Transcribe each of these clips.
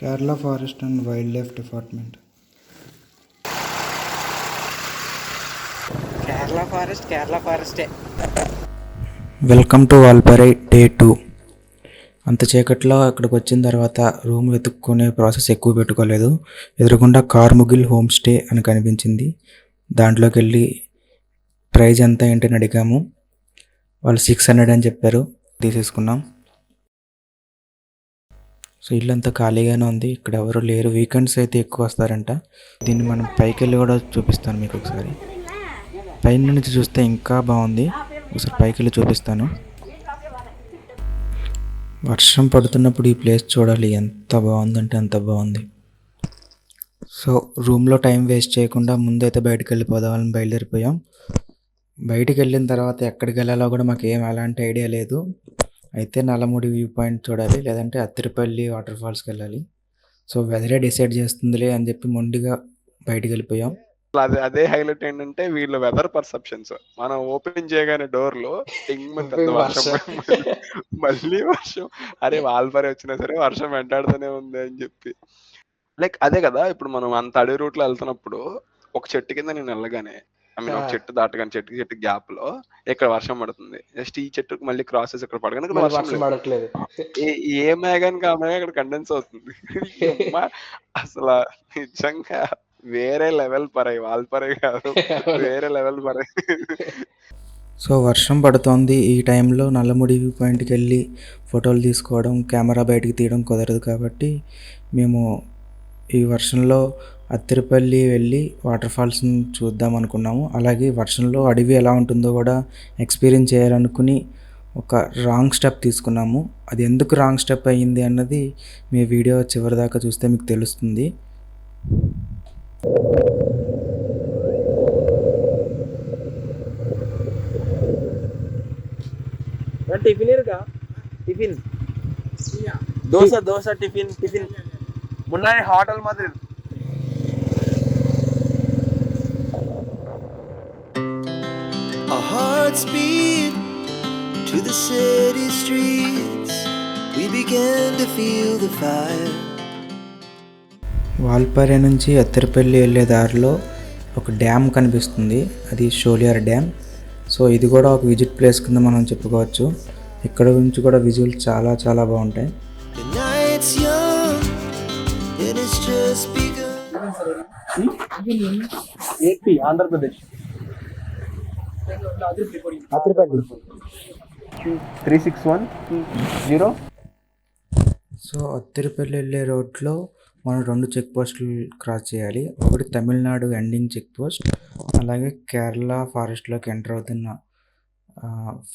Kerala forest and wildlife department Kerala forest Kerala ఫారెస్టే welcome to Valparai day two అంత చీకట్లో అక్కడికి వచ్చిన తర్వాత రూమ్ వెతుక్కునే ప్రాసెస్ ఎక్కువ పెట్టుకోలేదు. ఎదురుగుండా కార్ముగిల్ హోమ్ స్టే అని కనిపించింది. దాంట్లోకి వెళ్ళి ప్రైజ్ ఎంత ఏంటని అడిగాము. వాళ్ళు సిక్స్ హండ్రెడ్ అని చెప్పారు. తీసేసుకున్నాం. సో ఇల్లంతా ఖాళీగానే ఉంది. ఇక్కడ ఎవరు లేరు. వీకెండ్స్ అయితే ఎక్కువ వస్తారంట. దీన్ని మనం పైకి వెళ్ళి కూడా చూపిస్తాను మీకు ఒకసారి. పైన నుంచి చూస్తే ఇంకా బాగుంది. ఒకసారి పైకి వెళ్ళి చూపిస్తాను. వర్షం పడుతున్నప్పుడు ఈ ప్లేస్ చూడాలి. ఎంత బాగుందంటే అంత బాగుంది. సో రూమ్లో టైం వేస్ట్ చేయకుండా ముందైతే బయటకు వెళ్ళిపోదామని బయలుదేరిపోయాం. బయటికి వెళ్ళిన తర్వాత ఎక్కడికి వెళ్ళాలో కూడా మాకు ఏం అలాంటి ఐడియా లేదు. అయితే నల్లముడి వ్యూ పాయింట్ చూడాలి లేదంటే అత్తిరిపల్లి వాటర్ ఫాల్స్కి వెళ్ళాలి. సో వెదరే డిసైడ్ చేస్తుందిలే అని చెప్పి మొండిగా బయటికి వెళ్ళిపోయాం. అదే అదే హైలైట్ ఏంటంటే వీళ్ళ వెదర్ పర్సెప్షన్స్. మనం ఓపెన్ చేయగానే డోర్లో టింగ్ పెద్ద వర్షం మళ్ళీ వర్షం. అరే వాల్పరి వచ్చినా సరే వర్షం వెంటాడుతూనే ఉంది అని చెప్పి. లైక్ అదే కదా ఇప్పుడు మనం అంత అడవి రూట్లో వెళ్తున్నప్పుడు ఒక చెట్టు కింద నేను వెళ్ళగానే ఐ మీన్ ఒక. చెట్టు దాటగానే చెట్టు చెట్టు గ్యాప్లో ఇక్కడ వర్షం పడుతుంది? జస్ట్ ఈ చెట్టుకు మళ్ళీ క్రాసెస్ ఇక్కడ పడగానే వర్షం వర్షం లేదు. పడట్లేదు. ఏ- ఏ మేఘానికి ఆ మేఘం ఇక్కడ కండెన్స్ అవుతుంది? అమ్మా, అసలు నిజంగా వేరే లెవెల్ పరై వాల్పరై కాదు. వేరే లెవెల్ పరై. సో వర్షం పడుతోంది. ఈ టైంలో నల్లముడి వ్యూ పాయింట్కి వెళ్ళి ఫోటోలు తీసుకోవడం కెమెరా బయటికి తీయడం కుదరదు కాబట్టి మేము ఈ వర్షంలో అత్తిరిపల్లి వెళ్ళి వాటర్ ఫాల్స్ని చూద్దాం అనుకున్నాము. అలాగే వర్షంలో అడవి ఎలా ఉంటుందో కూడా ఎక్స్పీరియన్స్ చేయాలనుకుని ఒక రాంగ్ స్టెప్ తీసుకున్నాము. అది ఎందుకు రాంగ్ స్టెప్ అయ్యింది అన్నది మీ వీడియో చివరి దాకా చూస్తే మీకు తెలుస్తుంది. Tiffin tiffin? Dosa dosa tiffin tiffin. మున్నాయి hotel మాదిరి Our hearts beat to the city streets. We began to feel the fire. Valparai నుంచి అత్తెరపల్లి వెళ్ళే దారిలో ఒక డ్యామ్ కనిపిస్తుంది అది షోలియర్ డ్యామ్ సో ఇది కూడా ఒక విజిట్ ప్లేస్ కింద మనం చెప్పుకోవచ్చు ఇక్కడ నుంచి కూడా విజువల్ చాలా చాలా బాగుంటాయి. AP Andhra Pradesh three six one. Zero. So Athirapally వెళ్ళే రోడ్లో మనం రెండు చెక్ పోస్టులు క్రాస్ చేయాలి. ఒకటి తమిళనాడు ఎండింగ్ చెక్ పోస్ట్ అలాగే కేరళ ఫారెస్ట్లోకి ఎంటర్ అవుతున్న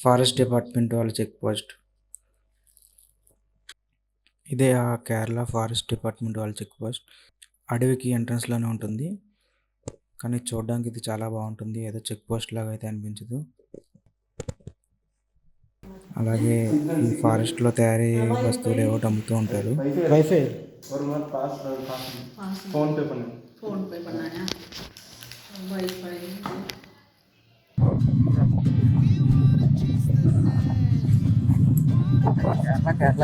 ఫారెస్ట్ డిపార్ట్మెంట్ వాళ్ళ చెక్ పోస్ట్. ఇదే ఆ కేరళ ఫారెస్ట్ డిపార్ట్మెంట్ వాళ్ళ చెక్ పోస్ట్. అడవికి ఎంట్రన్స్లోనే ఉంటుంది. కానీ చూడడానికి ఇది చాలా బాగుంటుంది. ఏదో చెక్ పోస్ట్ లాగా అయితే అనిపించదు. అలాగే ఈ ఫారెస్ట్లో తయారయ్యే వస్తువులు ఏవో అమ్ముతూ ఉంటారు? కేరళ కేరళ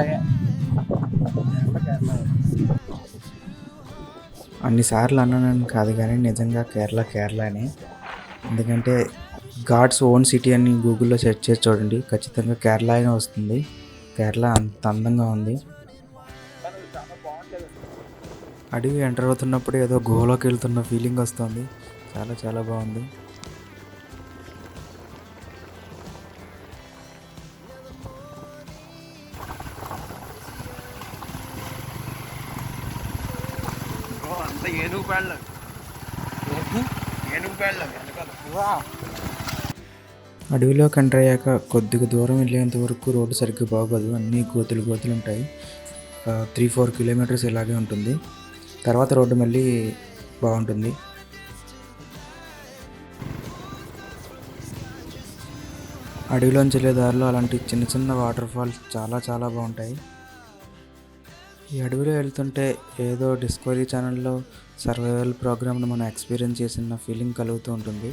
కేరళ అన్నిసార్లు అన్నానని కాదు కానీ నిజంగా కేరళ కేరళనే. ఎందుకంటే గాడ్స్ ఓన్ సిటీ అని గూగుల్లో సెర్చ్ చేసి చూడండి ఖచ్చితంగా కేరళ అయినా వస్తుంది. కేరళ అంత అందంగా ఉంది. అడవి ఎంటర్ అవుతున్నప్పుడు ఏదో గోలోకి వెళ్తున్న ఫీలింగ్ వస్తుంది. చాలా చాలా బాగుంది. పేళ్ళ ఏనుగు పేళ్ళ అడవిలోకి ఎంటర్ అయ్యాక కొద్దిగా దూరం వెళ్ళేంత వరకు రోడ్డు సరిగ్గా బాగోదు. అన్నీ గోతులు గోతులు ఉంటాయి. త్రీ ఫోర్ కిలోమీటర్స్ ఇలాగే ఉంటుంది. తర్వాత రోడ్డు మళ్ళీ బాగుంటుంది. అడవిలోంచి వెళ్ళే దారిలో అలాంటి చిన్న చిన్న వాటర్ ఫాల్స్ చాలా చాలా బాగుంటాయి. ఈ అడవిలో వెళ్తుంటే ఏదో డిస్కవరీ ఛానల్లో సర్వైవల్ ప్రోగ్రామ్ను మనం ఎక్స్పీరియన్స్ చేసిన ఫీలింగ్ కలుగుతూ ఉంటుంది.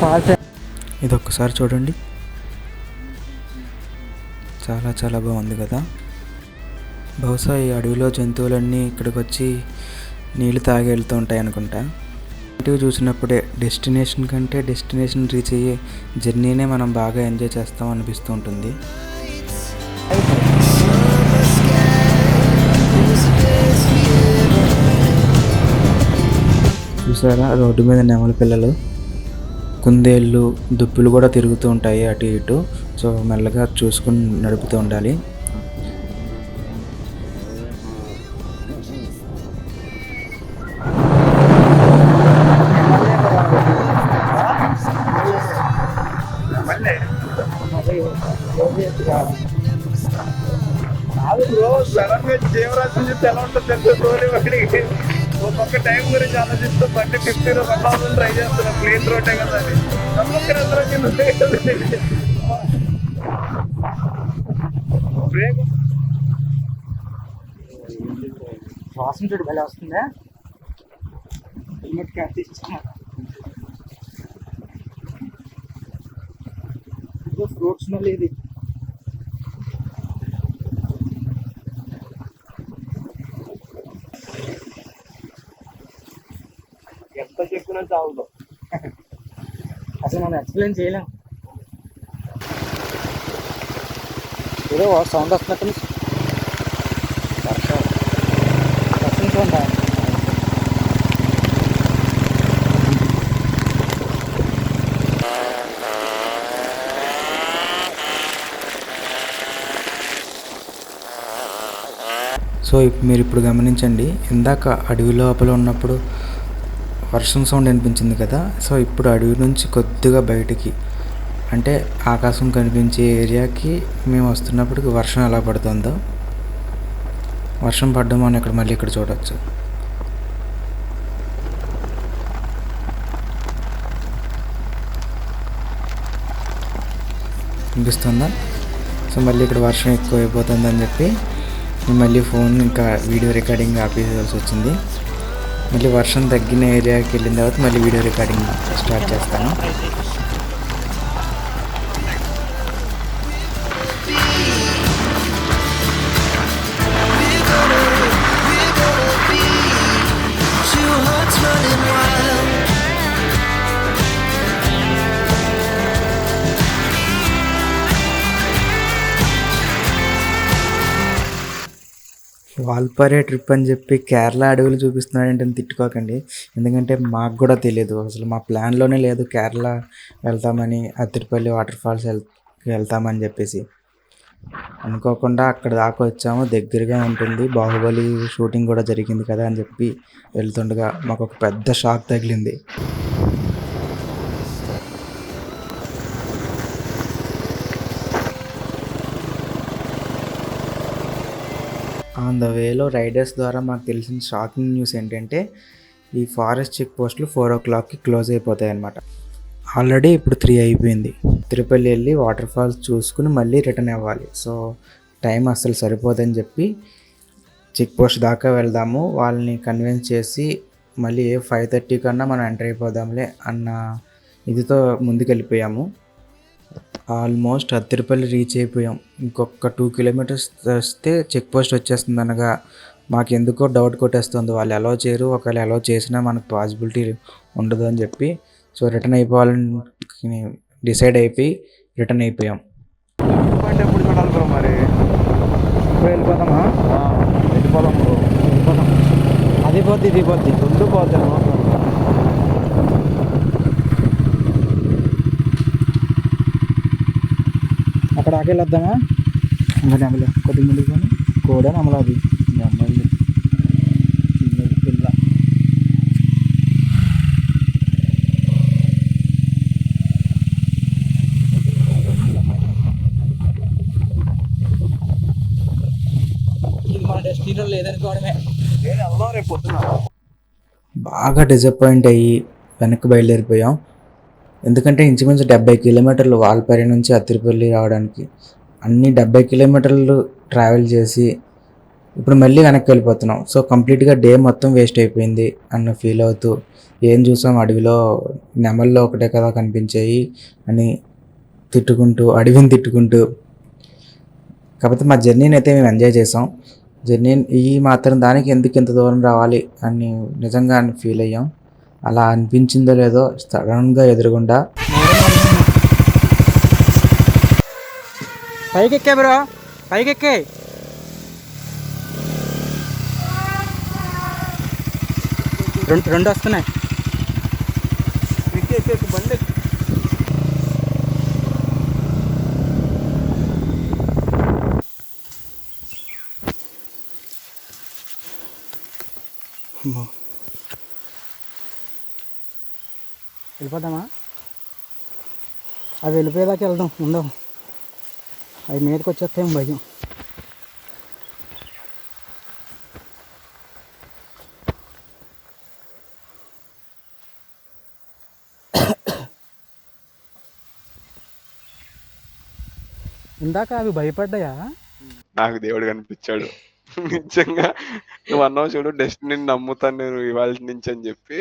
ఫాల్స్ ఇది ఒక్కసారి చూడండి. చాలా చాలా బాగుంది కదా. బహుశా ఈ అడవిలో జంతువులన్నీ ఇక్కడికి వచ్చి నీళ్ళు తాగి వెళ్తూ ఉంటాయి అనుకుంటా ఇటు చూసినప్పుడే డెస్టినేషన్ కంటే డెస్టినేషన్ రీచ్ అయ్యే జర్నీనే మనం బాగా ఎంజాయ్ చేస్తాం అనిపిస్తూ ఉంటుంది చూసారా? రోడ్డు మీద నెమల పిల్లలు కుందేళ్ళు దుప్పులు కూడా తిరుగుతూ ఉంటాయి అటు ఇటు. సో మెల్లగా చూసుకుని నడుపుతూ ఉండాలి. భలే వస్తుందా? Helmet cap తీసేసుకున్నా. ఫ్రూట్స్ మళ్ళీ ఇది. ఎంత చెప్పినా చాలు అసలు మనం ఎక్స్ప్లెయిన్ చేయలేం. ఏదో సౌండ్ వస్తున్నట్టు మీరు ఇప్పుడు గమనించండి ఇందాక అడవి లోపల ఉన్నప్పుడు వర్షం సౌండ్ అనిపించింది కదా సో ఇప్పుడు అడవి నుంచి కొద్దిగా బయటికి అంటే ఆకాశం కనిపించే ఏరియాకి మేము వస్తున్నప్పటికి వర్షం ఎలా పడుతుందో వర్షం పడ్డం మనం ఇక్కడ మళ్ళీ ఇక్కడ చూడవచ్చు అనిపిస్తుందా సో మళ్ళీ ఇక్కడ వర్షం ఎక్కువ అయిపోతుందని చెప్పి మళ్ళీ ఫోన్ ఇంకా వీడియో రికార్డింగ్ ఆపేయాల్సి వచ్చింది. మళ్ళీ వర్షం తగ్గిన ఏరియాకి వెళ్ళిన తర్వాత మళ్ళీ వీడియో రికార్డింగ్ స్టార్ట్ చేస్తాను. వాల్పారే ట్రిప్ అని చెప్పి కేరళ అడవులు చూపిస్తున్నాడంటే తిట్టుకోకండి. ఎందుకంటే మాకు కూడా తెలియదు. అసలు మా ప్లాన్లోనే లేదు కేరళ వెళ్తామని అత్తిరిపల్లి వాటర్ ఫాల్స్ వెళ్ వెళ్తామని చెప్పేసి. అనుకోకుండా అక్కడ దాకా వచ్చాము. దగ్గరగా ఉంటుంది. బాహుబలి షూటింగ్ కూడా జరిగింది కదా అని చెప్పి వెళ్తుండగా మాకు ఒక పెద్ద షాక్ తగిలింది. ఆన్ ద వేలో రైడర్స్ ద్వారా మాకు తెలిసిన షాకింగ్ న్యూస్ ఏంటంటే ఈ ఫారెస్ట్ చెక్ పోస్టులు ఫోర్ ఓ క్లాక్కి క్లోజ్ అయిపోతాయి అన్నమాట. ఆల్రెడీ ఇప్పుడు త్రీ అయిపోయింది. తిరుపతి వెళ్ళి వాటర్ ఫాల్స్ చూసుకుని మళ్ళీ రిటర్న్ అవ్వాలి. సో టైం అస్సలు సరిపోదని చెప్పి చెక్ పోస్ట్ దాకా వెళ్దాము. వాళ్ళని కన్విన్స్ చేసి మళ్ళీ ఏ ఫైవ్ థర్టీ కన్నా మనం ఎంటర్ అయిపోదాంలే అన్న ఇదితో ముందుకెళ్ళిపోయాము. ఆల్మోస్ట్ అత్తిరిపల్లి రీచ్ అయిపోయాం. ఇంకొక టూ కిలోమీటర్స్ వస్తే చెక్ పోస్ట్ వచ్చేస్తుంది అనగా మాకు ఎందుకో డౌట్ కొట్టేస్తుంది. వాళ్ళు అలౌ చేయరు. ఒకవేళ అలౌ చేసినా మనకు పాసిబిలిటీ ఉండదు అని చెప్పి సో రిటర్న్ అయిపోవాలని డిసైడ్ అయిపోయి రిటర్న్ అయిపోయాం. పాయింట్ ఎప్పుడు చూడాలి బ్రో మరి? ఇప్పుడు వెళ్ళిపోతామా ఆ, వెళ్ళిపోదాం బ్రో వెళ్ళిపోతాం అది పోద్ది ఇది పోద్ది ముందు పోతాను అక్కడ ఆకెళ్ళొద్దామా ఇంకా నెమలి కొద్దిగా ముందుకు కానీ కూడా నెమలి అది? నెమలి చిన్నది పిల్ల ఇది మన డెస్టినీలో లేదనుకోవడమే నేను వెళ్దాం రేపు పొద్దున. బాగా డిసప్పాయింట్ అయ్యి వెనక్కి బయలుదేరిపోయాం. ఎందుకంటే ఇంచుమించు డెబ్బై కిలోమీటర్లు వాల్పారి నుంచి అత్తిరిపల్లి రావడానికి అన్ని డెబ్బై కిలోమీటర్లు ట్రావెల్ చేసి ఇప్పుడు మళ్ళీ వెనక్కి వెళ్ళిపోతున్నాం. సో కంప్లీట్గా డే మొత్తం వేస్ట్ అయిపోయింది అన్న ఫీల్ అవుతూ ఏం చూసాం? అడవిలో నెమల్లో ఒకటే కదా కనిపించాయి అని తిట్టుకుంటూ అడవిని తిట్టుకుంటూ. కాకపోతే మా జర్నీని అయితే మేము ఎంజాయ్ చేసాం. జర్నీ ఈ మాత్రం దానికి ఎందుకు ఇంత దూరం రావాలి అని నిజంగా ఫీల్ అయ్యాం. అలా అనిపించిందో లేదో సడన్గా ఎదురుగుండా. పైకి ఎక్కే బ్రో పైకి ఎక్కే రెండు రెండు వస్తున్నాయి. బండి ఎక్కు. వెళ్ళిపోదామా? అవి వెళ్ళిపోయేదాకా వెళ్దాం ఉండవు అవి మీదకి వచ్చేస్తాం భయం. ఇందాక అవి భయపడ్డాయా? నాకు దేవుడు కనిపించాడు. నిజంగా నువ్వు అన్నావు చూడు డెస్టినీ నమ్ముతాను నేను ఇవాళ నుంచి అని చెప్పి.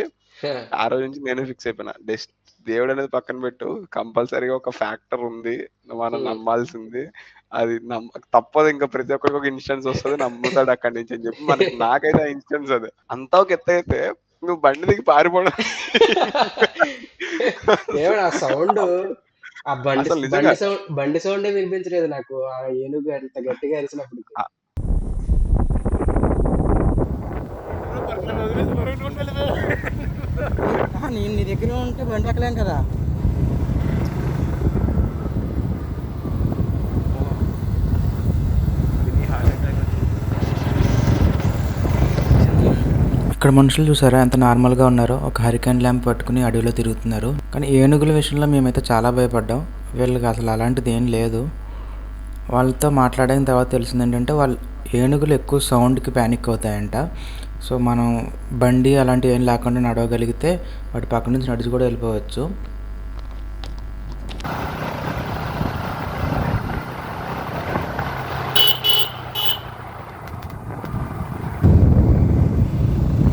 ఆ రోజు నుంచి నేను ఫిక్స్ అయిపోయినా. డెస్ట్ దేవుడు అనేది పక్కన పెట్టు కంపల్సరీగా ఒక ఫ్యాక్టర్ ఉంది. మనం Hmm. నమ్మాల్సింది. అది నమ్మ తప్పదు ఇంకా ప్రతి ఒక్కరికి ఒక ఇన్స్టెన్స్ వస్తుంది నమ్ముతాడు అక్కడి నుంచి అని చెప్పి. మనకి నాకైతే ఆ ఇన్స్టెన్స్ అది. అంతా ఒక ఎత్తు అయితే నువ్వు బండి దిగి పారిపోవడం. ఏమన్నా సౌండ్ ఆ బండి సౌండ్ బండి సౌండే వినిపించలేదు నాకు. ఆ ఏనుగు అంత గట్టిగా అరిచినప్పుడు నేను నీ దగ్గర ఉంటే బండి ఎక్కలేం కదా. ఇక్కడ మనుషులు చూసారా ఎంత నార్మల్గా ఉన్నారో? ఒక హరికేన్ ల్యాంప్ పట్టుకుని అడవిలో తిరుగుతున్నారు. కానీ ఏనుగుల విషయంలో మేమైతే చాలా భయపడ్డాం. వీళ్ళకి అసలు అలాంటిది ఏం లేదు. వాళ్ళతో మాట్లాడిన తర్వాత తెలిసింది ఏంటంటే వాళ్ళు ఏనుగులు ఎక్కువ సౌండ్కి ప్యానిక్ అవుతాయంట. సో మనం బండి అలాంటివి ఏం లేకుండా నడవగలిగితే వాటి పక్క నుంచి నడిచి కూడా వెళ్ళిపోవచ్చు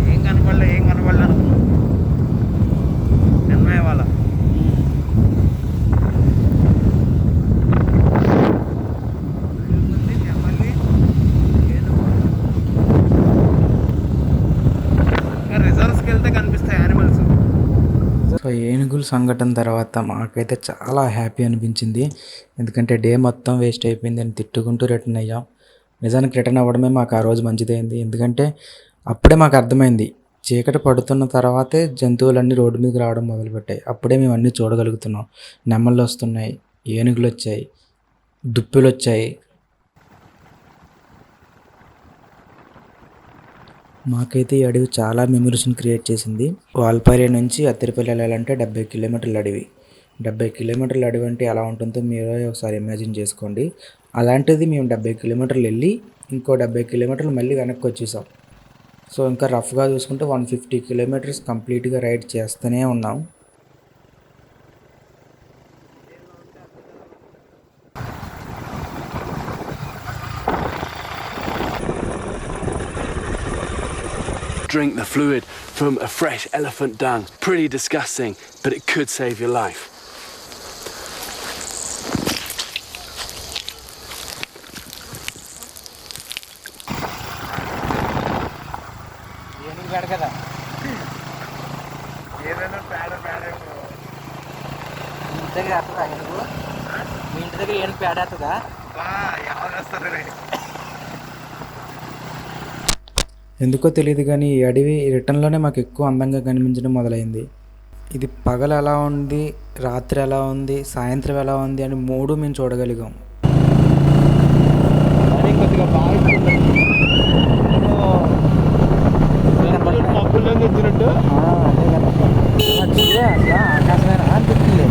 ఏం కనపడలే ఏం కనపడలే అనుకున్నాం ఎన్నయ్య వాళ్ళ రిజర్వ్స్కి వెళ్తే కనిపిస్తాయి యానిమల్స్ సో ఏనుగుల సంఘటన తర్వాత మాకైతే చాలా హ్యాపీ అనిపించింది. ఎందుకంటే డే మొత్తం వేస్ట్ అయిపోయింది అని తిట్టుకుంటూ రిటర్న్ అయ్యాం. నిజానికి రిటర్న్ అవ్వడమే మాకు ఆ రోజు మంచిదైంది. ఎందుకంటే అప్పుడే మాకు అర్థమైంది చీకటి పడుతున్న తర్వాతే జంతువులన్నీ రోడ్డు మీదకి రావడం మొదలుపెట్టాయి. అప్పుడే మేము అన్నీ చూడగలుగుతున్నాం. నెమ్మలు వస్తున్నాయి ఏనుగులు వచ్చాయి దుప్పులు వచ్చాయి మాకైతే ఈ అడవి చాలా మెమరీస్ని క్రియేట్ చేసింది. వాల్పారి నుంచి అత్తిరిపల్లి వెళ్ళాలంటే డెబ్బై కిలోమీటర్ల అడవి. డెబ్బై కిలోమీటర్ల అడవి అంటే ఎలా ఉంటుందో మీరే ఒకసారి ఇమాజిన్ చేసుకోండి. అలాంటిది మేము డెబ్బై కిలోమీటర్లు వెళ్ళి ఇంకో డెబ్బై కిలోమీటర్లు మళ్ళీ వెనక్కి వచ్చేసాం. సో ఇంకా రఫ్గా చూసుకుంటే వన్ ఫిఫ్టీ కిలోమీటర్స్ కంప్లీట్గా రైడ్ చేస్తూనే ఉన్నాం. drink the fluid from a fresh elephant dung. Pretty disgusting, but it could save your life. ఏనుగు కదా ఏదైనా పేడ పేడ మీ ఇంటి దగ్గర వేస్తుందా ఏనుగు మీ ఎందుకో తెలియదు కానీ ఈ అడవి రిటర్న్లోనే మాకు ఎక్కువ అందంగా కనిపించడం మొదలైంది. ఇది పగలు ఎలా ఉంది రాత్రి ఎలా ఉంది సాయంత్రం ఎలా ఉంది అని మూడు మేము చూడగలిగాం. కొద్దిగా బాగా మబ్బుల్లో తెచ్చినట్టు అదే కదా చూడే అసలు ఆకాశమైన అనిపిస్తుంది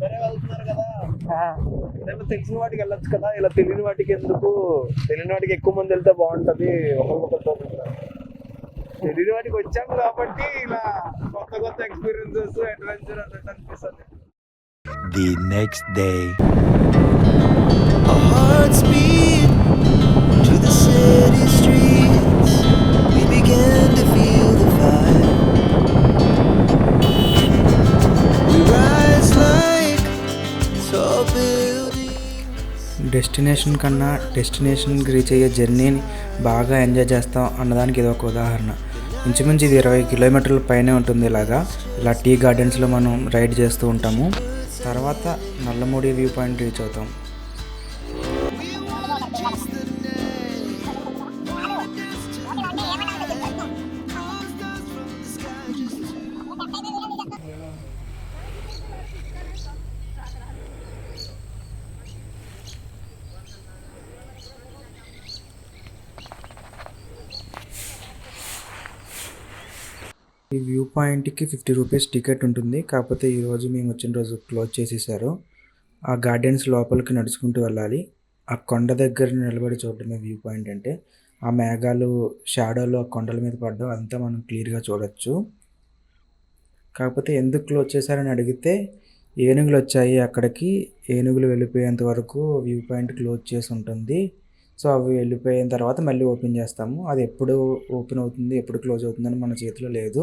సరే వెళ్తున్నారు కదా ఏదైనా తెలిసిన వాటికి వెళ్ళొచ్చు కదా ఇలా తెలియని వాటికి ఎందుకు తెలియని వాటికి ఎక్కువ మంది వెళ్తే బాగుంటుంది ఒకరికొకరితో తెలియని వాటికి వచ్చాం కాబట్టి ఇలా కొత్త కొత్త ఎక్స్పీరియన్సెస్ అడ్వెంచర్ అన్నట్టు అనిపిస్తుంది the next day. Our hearts beat to the city streets. We began to feel destination కన్నా డెస్టినేషన్కి రీచ్ అయ్యే జర్నీని బాగా ఎంజాయ్ చేస్తాం అన్నదానికి ఇది ఒక ఉదాహరణ. ఇంచుమించు ఇది ఇరవై కిలోమీటర్ల పైనే ఉంటుంది ఇలాగా. ఇలా టీ గార్డెన్స్లో మనం రైడ్ చేస్తూ ఉంటాము. తర్వాత నల్లమూడి వ్యూ పాయింట్ రీచ్ అవుతాం. ఈ వ్యూ పాయింట్కి ఫిఫ్టీ రూపీస్ టికెట్ ఉంటుంది. కాకపోతే ఈరోజు మేము వచ్చిన రోజు క్లోజ్ చేసేసారు. ఆ గార్డెన్స్ లోపలికి నడుచుకుంటూ వెళ్ళాలి. ఆ కొండ దగ్గర నిలబడి చూడటమే వ్యూ పాయింట్ అంటే ఆ మేఘాలు షాడోలు ఆ కొండల మీద పడడం అంతా మనం క్లియర్గా చూడొచ్చు. కాకపోతే ఎందుకు క్లోజ్ చేశారని అడిగితే ఏనుగులు వచ్చాయి అక్కడికి. ఏనుగులు వెళ్ళిపోయేంత వరకు వ్యూ పాయింట్ క్లోజ్ చేసి ఉంటుంది. సో అవి వెళ్ళిపోయిన తర్వాత మళ్ళీ ఓపెన్ చేస్తాము. అది ఎప్పుడు ఓపెన్ అవుతుంది ఎప్పుడు క్లోజ్ అవుతుందని మన చేతిలో లేదు.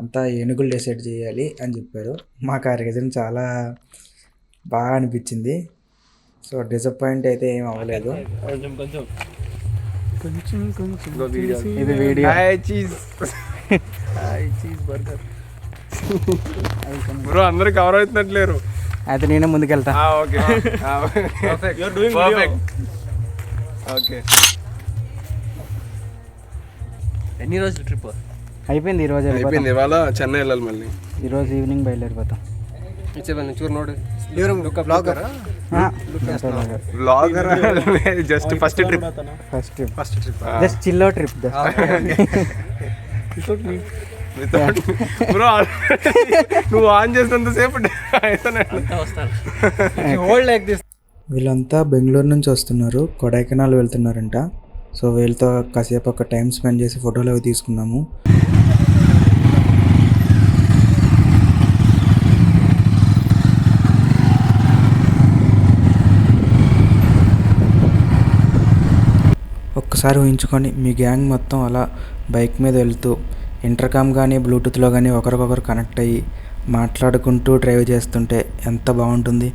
అంతా ఏనుగులు డిసైడ్ చేయాలి అని చెప్పారు. మాకు ఆ రీజన్ చాలా బాగా అనిపించింది. సో డిసప్పాయింట్ అయితే ఏం అవ్వలేదు. ఇది వీడియో. బ్రో అందరు కవర్ అవుతున్నట్లేరు. అయితే నేనే ముందుకెళ్తా. ఓకే. ఓకే ఎన్ని రోజులు ట్రిప్? అయిపోయింది ఈరోజు అయిపోయింది ఇవాళ చెన్నై వెళ్ళాలి మళ్ళీ. ఈరోజు evening బయలుదేరిపోతాం. Blogger just first trip first trip first trip just చిల్లో trip bro నువ్వు ఆన్ చేసినంత సేపు హోల్డ్ లైక్ దిస్ వీళ్ళంతా బెంగళూరు నుంచి వస్తున్నారు కొడైకెనాల్ వెళ్తున్నారంట. సో వీళ్ళతో కాసేపు ఒక టైం స్పెండ్ చేసి ఫోటోలు అవి తీసుకున్నాము. ఒక్కసారి ఊహించుకొని మీ గ్యాంగ్ మొత్తం అలా బైక్ మీద వెళ్తూ ఇంటర్కామ్ కానీ బ్లూటూత్లో కానీ ఒకరికొకరు కనెక్ట్ అయ్యి మాట్లాడుకుంటూ డ్రైవ్ చేస్తుంటే ఎంత బాగుంటుంది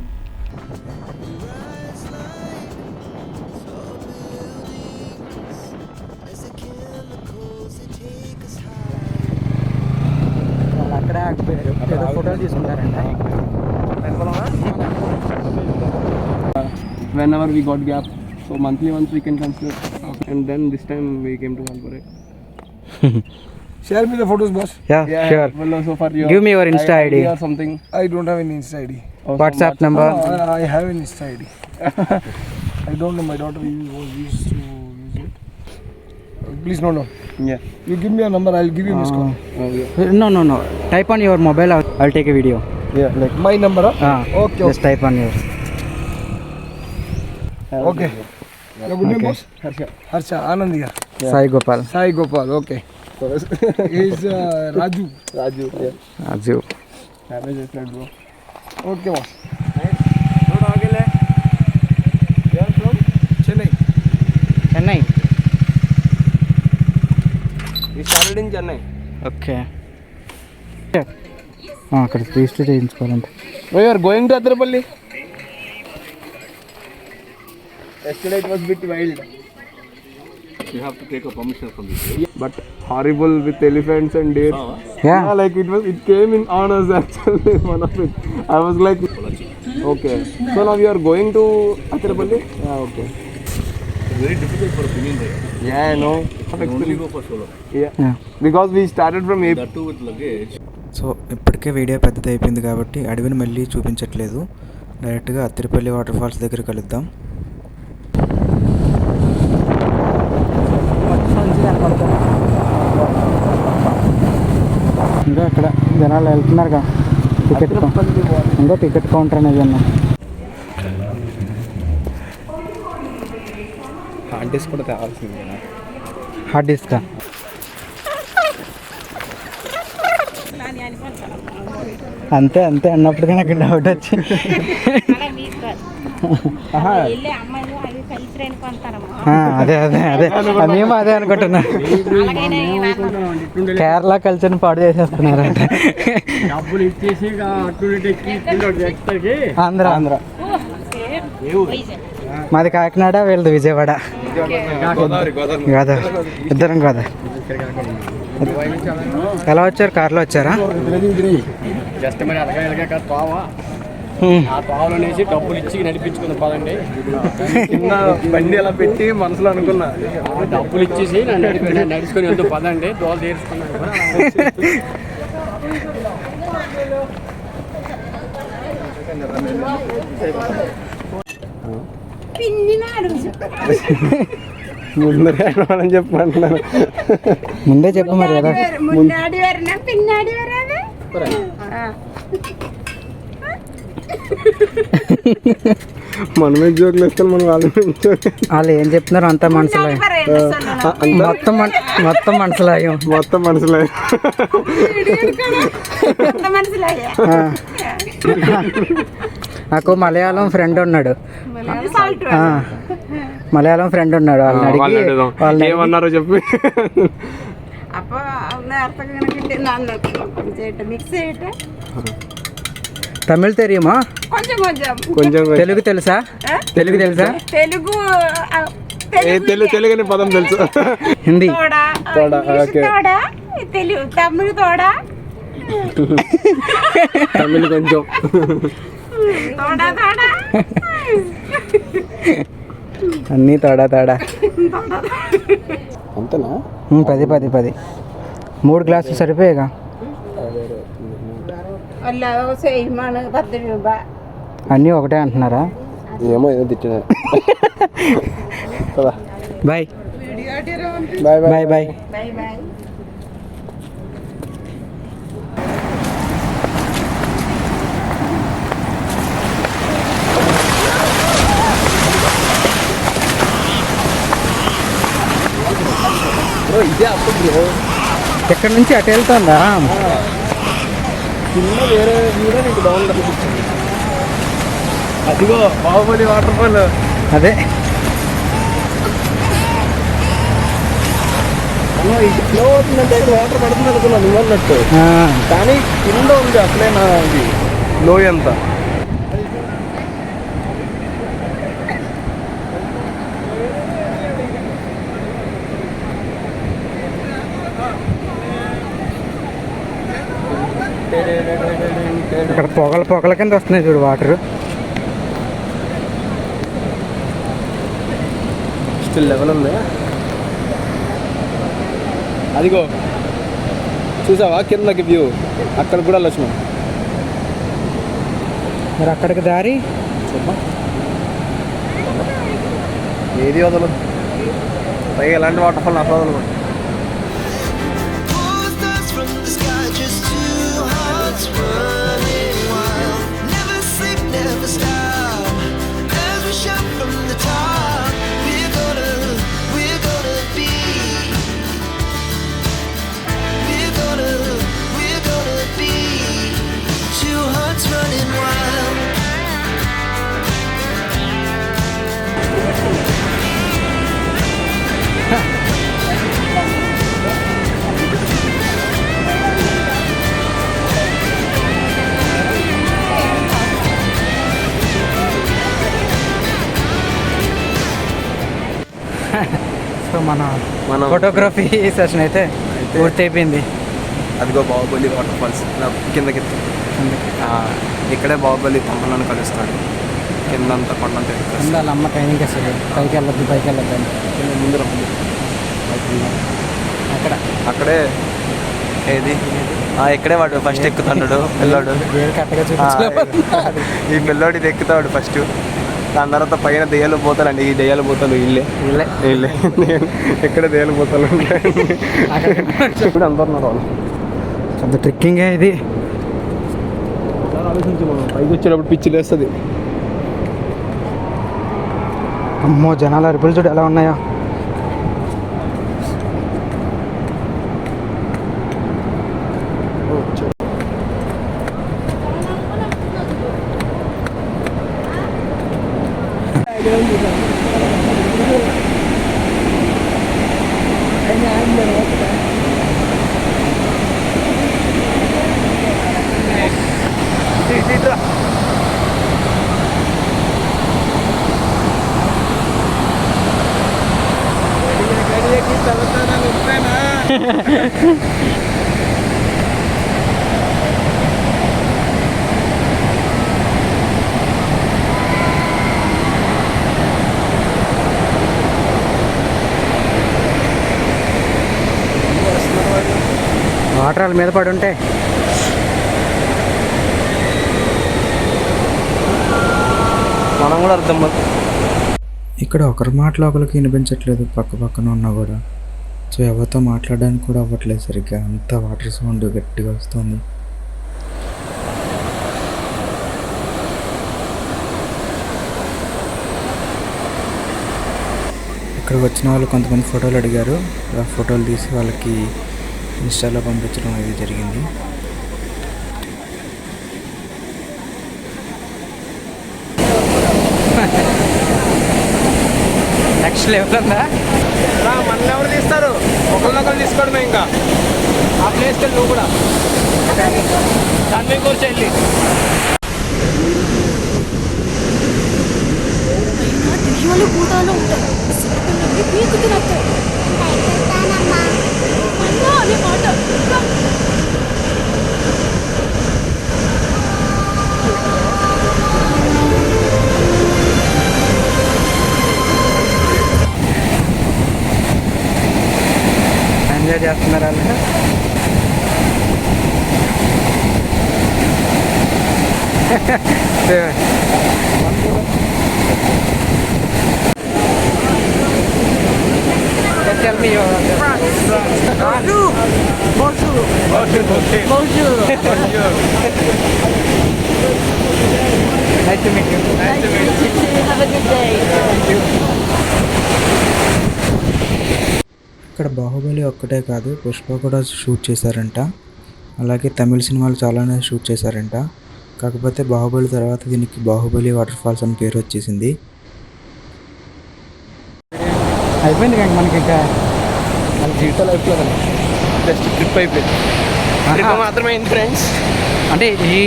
అక్కడే ఆగిపోయారు ఏదో ఫోటోలు తీసుకుంటారంట whenever we got gap. So monthly once we can consider. and then this time we came to Valpore. Share me the photos, boss. Yeah, sure. Well, so far you Give me your Insta ID. or something. I don't have an Insta ID. Oh, WhatsApp number. I have an Insta ID. I don't know. My daughter was used to use it. Uh, please, no, no. Yeah. You give me a number. I'll give you miss call. Uh, oh, yeah. No, no, no. Type on your mobile. I'll, I'll take a video. Yeah. Like. My number. Ah, Okay, Just type on your. Okay. Harsha. Harsha. Anand here. Sai Gopal Sai Gopal. Okay. He's uh, Raju. Raju. Yeah. అజు Marriage is not bro. Okay, boss. Chennai. Chennai We started in Chennai. Okay అక్కడ register చేయించుకోవాలంటే No, you are going to Yesterday it was bit wild. You have to take a permission from the But horrible with elephants and deer. Yeah Yeah, like it was, it came in on us actually. One of it. I was like, okay. So now you are going to Atirapalli? Yeah, okay. very difficult for female there. Yeah, I know. Only go for solo. Yeah. Yeah. Because we started from April. That too with luggage. So ఇప్పటికే video పెద్దది అయిపోయింది కాబట్టి అడవిని మళ్ళీ చూపించట్లేదు డైరెక్ట్గా Athirappilly water falls దగ్గర కలుద్దాం ఇంకా అక్కడ జనాలు వెళ్తున్నారుగా. టికెట్ ఇంకా టికెట్ కౌంటర్ అనేది అన్నా హార్డ్ డిస్క్ కూడా తేవాల్సింది హార్డ్ డిస్క్ అంతే అంతే అన్నప్పటికీ నాకు డౌట్ వచ్చి. అదే అదే అదే. మేము అదే అనుకుంటున్నాం. కేరళ కల్చర్ని పాడు చేసేస్తున్నారు అంటే డబ్బులు ఇచ్చేసి ఎక్స్ట్రాకి ఆంధ్ర. ఆంధ్ర. మాది కాకినాడ వీళ్ళది విజయవాడ. గోదావరి ఇద్దరం గోదావరి. ఎలా వచ్చారు? కార్లో వచ్చారా? ఆ వేసి డబ్బులు ఇచ్చి నడిపించుకుంది పదండి. కింద బండి అలా పెట్టి మనసులో అనుకున్నా. డబ్బులు ఇచ్చేసి నన్ను నడుచుకొని వెళ్తూ పదండి. దోలు తీర్చుకున్నాను ముందరే అని చెప్పమంటున్నాను. ముందే చెప్పు మరి కదా. పిన్నాడి మనమే జోకులు వేస్తాం మనం వాళ్ళు వాళ్ళు ఏం చెప్తున్నారు అంతా మనసులో మొత్తం మొత్తం మనసులో మొత్తం మనసులో నాకు మలయాళం ఫ్రెండ్ ఉన్నాడు. మలయాళం ఫ్రెండ్ ఉన్నాడు. వాళ్ళని ఏమన్నారో చెప్పి. అప్ప అర్థం మిక్స్ తమిళ్ తెలియమా కొంచెం కొంచెం. కొంచెం తెలుగు తెలుసా? తెలుగు తెలుసా? తెలుగు తెలుగు తెలుగు అనే పదం తెలుసు. హిందీ. తోడ ఓకే. తెలుగు తమిళ తోడ. తమిళ్ కొంచెం. తోడ తోడ. అన్నీ తోడా తోడా. అంతేనా? పది పది పది. మూడు గ్లాసులు సరిపోయేగా? അല്ല സെയിമാണ് പത്ത് രൂപ అన్నీ ఒకటే అంటున్నారా ఏమో ఏదో తిట్టినా bye bye bye bye bye bye ఇక్కడ నుంచి అటు వెళ్తుందా కింద వేరే వీడే నీకు డౌన్ అనిపించింది అదిగో బాహుబలి వాటర్ ఫాల్ అదే ఫ్లో అవుతుందంటే వాటర్ పడుతుంది అనుకున్నా నువ్వు అన్నట్టు. కానీ కింద ఉంది అసలే నా ఇది. లోయ అంతా ఇక్కడ పొగల పొగల కింద వస్తున్నాయి చూడు వాటర్. స్టిల్ లెవెల్ ఉంది. అదిగో. చూసావా? కిందకి వ్యూ అక్కడ కూడా లక్ష్మణ్ మరి అక్కడికి దారి? ఏది వదలదు? పైగా ఎలాంటి వాటర్ ఫాల్ అసలు మనం ఫోటోగ్రఫీ సెషన్ అయితే పూర్తి అయిపోయింది అదిగో బాహుబలి వాటర్ ఫాల్స్ కిందకి ఇక్కడే బాహుబలి తమ్ముళ్ళని కలుస్తాడు కిందంతా కొండంతా ఎక్కుతాడు. అమ్మ ట్రైనింగ్ ఇస్తుంది పైకి వెళ్ళొద్దు పైకి వెళ్ళొద్దు అని కింద ముందర ఉంది. అక్కడ అక్కడే ఏది ఇక్కడే వాడు ఫస్ట్ ఎక్కుతాడు పిల్లోడు ఈ పిల్లోడు ఇది ఎక్కుతాడు ఫస్ట్ దాని తర్వాత పైన దెయ్యాలు పోతాలండి. ఈ దెయ్యాలు పోతాలు ఇల్లే. వీళ్ళే ఇల్లే. ఎక్కడ దెయ్యాలు పోతాలు ఇప్పుడు అంత ఉన్నారు వాళ్ళు పెద్ద ట్రెక్కింగే ఇది. పైకి వచ్చేటప్పుడు పిచ్చి లేస్తుంది. అమ్మో జనాల అరుపులు చూడు ఎలా ఉన్నాయో. వాళ్ళ మీద పడి ఉంటే మనం కూడా అర్థం ఇక్కడ ఒకరి మాటలు ఒకరికి వినిపించట్లేదు పక్క పక్కన ఉన్నా కూడా. సో ఎవరితో మాట్లాడడానికి కూడా అవ్వట్లేదు సరిగ్గా. అంత వాటర్ సౌండ్ గట్టిగా వస్తుంది. ఇక్కడికి వచ్చిన వాళ్ళు కొంతమంది ఫోటోలు అడిగారు. ఆ ఫోటోలు తీసి వాళ్ళకి ఇన్స్టాలో పంపించడం అనేది జరిగింది. నెక్స్ట్ లెవెల్ ఉందా? మన ఎవరు తీస్తారు? ఒకరినొకరు తీసుకోవడమే ఇంకా. ఆ ప్లేస్కి వెళ్ళి నువ్వు కూడా. దాని మీద కూర్చో వెళ్ళి దెయ్యాలు భూతాలు ఉంటాయి సిగ్గులన్నీ పీకు తినస్తాయి అన్నా అనే మాట రా. ఎంజాయ్ చేస్తున్నారు వాళ్ళు Tell me your Nice to meet you. Nice to meet you. Have a good day. ఇక్కడ బాహుబలి ఒక్కటే కాదు పుష్ప కూడా షూట్ చేశారంట. అలాగే తమిళ సినిమాలు చాలానే షూట్ చేశారంట. కాకపోతే బాహుబలి తర్వాత దీనికి బాహుబలి వాటర్ ఫాల్స్ అని పేరు వచ్చేసింది. అయిపోయింది కానీ మనకి ఇంకా జీవితాలు అయిపోయింది జస్ట్ ట్రిప్ అయిపోయింది. మాత్రమే అయింది ఫ్రెండ్స్ అంటే ఈ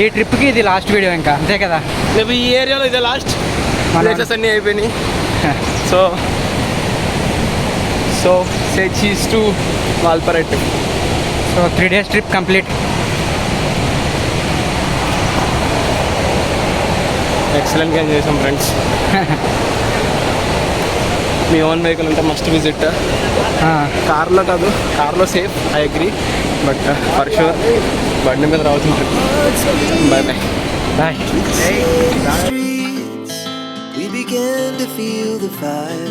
ఈ ట్రిప్కి ఇది లాస్ట్ వీడియో ఇంకా అంతే కదా? రేపు ఈ ఏరియాలో ఇదే లాస్ట్ అన్నీ అయిపోయినాయి. So so say cheese to Valparai so three days trip complete ఎక్సలెంట్గా ఎంజాయ్ చేసాం ఫ్రెండ్స్ మీ ఓన్ వెహికల్ ఉంటే మస్ట్ విజిట్ కార్లో కాదు కార్లో safe I agree but for sure బండి మీద రావాల్సిన trip bye bye bye we began to feel the fire.